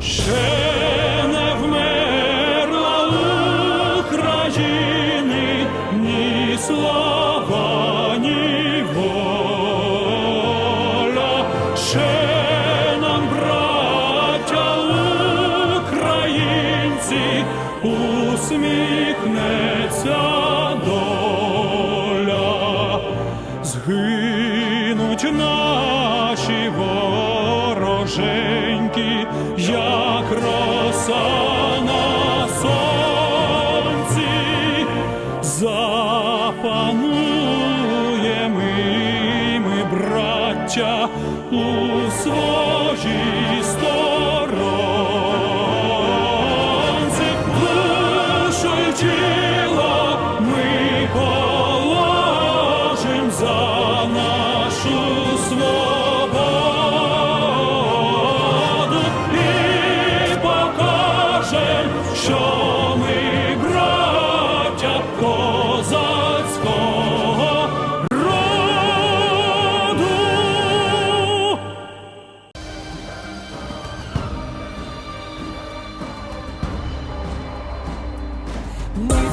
Ще не вмерла України ні слава, ні воля. Ще нам, браття українці, усміхнеться доля. Згинуть наші вороженьки, ми, браття, у своїй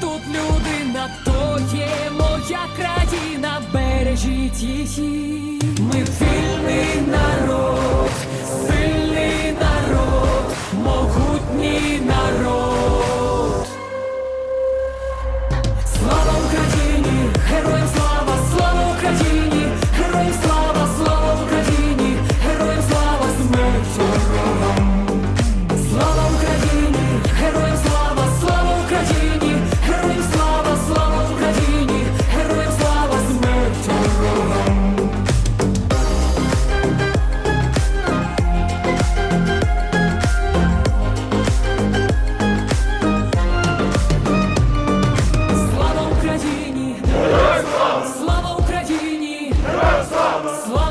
Тут людина, то є моя країна, бережіть її. Ми Слава